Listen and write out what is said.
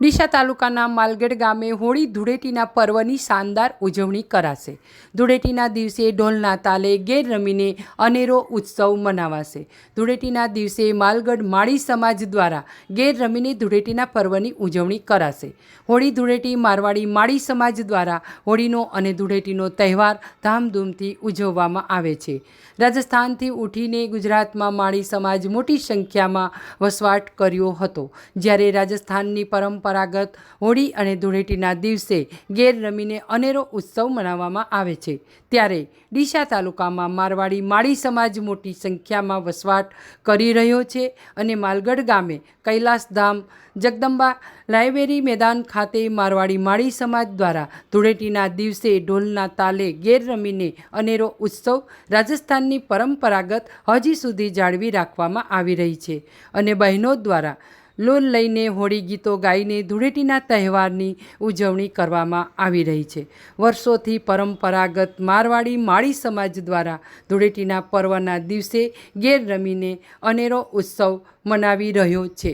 ડીસા તાલુકાના માલગઢ ગામે હોળી ધૂળેટીના પર્વની શાનદાર ઉજવણી કરાશે. ધૂળેટીના દિવસે ઢોલના તાલે ગેર રમીને અનેરો ઉત્સવ મનાવાશે. ધૂળેટીના દિવસે માલગઢ માળી સમાજ દ્વારા ગેર રમીને ધૂળેટીના પર્વની ઉજવણી કરાશે. હોળી ધૂળેટી મારવાડી માળી સમાજ દ્વારા હોળીનો અને ધૂળેટીનો તહેવાર ધામધૂમથી ઉજવવામાં આવે છે. રાજસ્થાનથી ઉઠીને ગુજરાતમાં માળી સમાજ મોટી સંખ્યામાં વસવાટ કર્યો હતો. જ્યારે રાજસ્થાનની પરંપરાગત હોળી અને ધૂળેટીના દિવસે ગેર રમીને અનેરો ઉત્સવ મનાવવામાં આવે છે. ત્યારે ડીસા તાલુકામાં મારવાડી માળી સમાજ મોટી સંખ્યામાં વસવાટ કરી રહ્યો છે અને માલગઢ ગામે કૈલાસધામ જગદંબા લાઇબ્રેરી મેદાન ખાતે મારવાડી માળી સમાજ દ્વારા ધૂળેટીના દિવસે ઢોલના તાલે ગેર રમીને અનેરો ઉત્સવ રાજસ્થાનની પરંપરાગત હજી સુધી જાળવી રાખવામાં આવી રહી છે. અને બહેનો દ્વારા લોન લઈને હોળી ગીતો ગાઈને ધૂળેટીના તહેવારની ઉજવણી કરવામાં આવી રહી છે. વર્ષોથી પરંપરાગત મારવાડી માળી સમાજ દ્વારા ધૂળેટીના પર્વના દિવસે ગેર રમીને અનેરો ઉત્સવ મનાવી રહ્યો છે.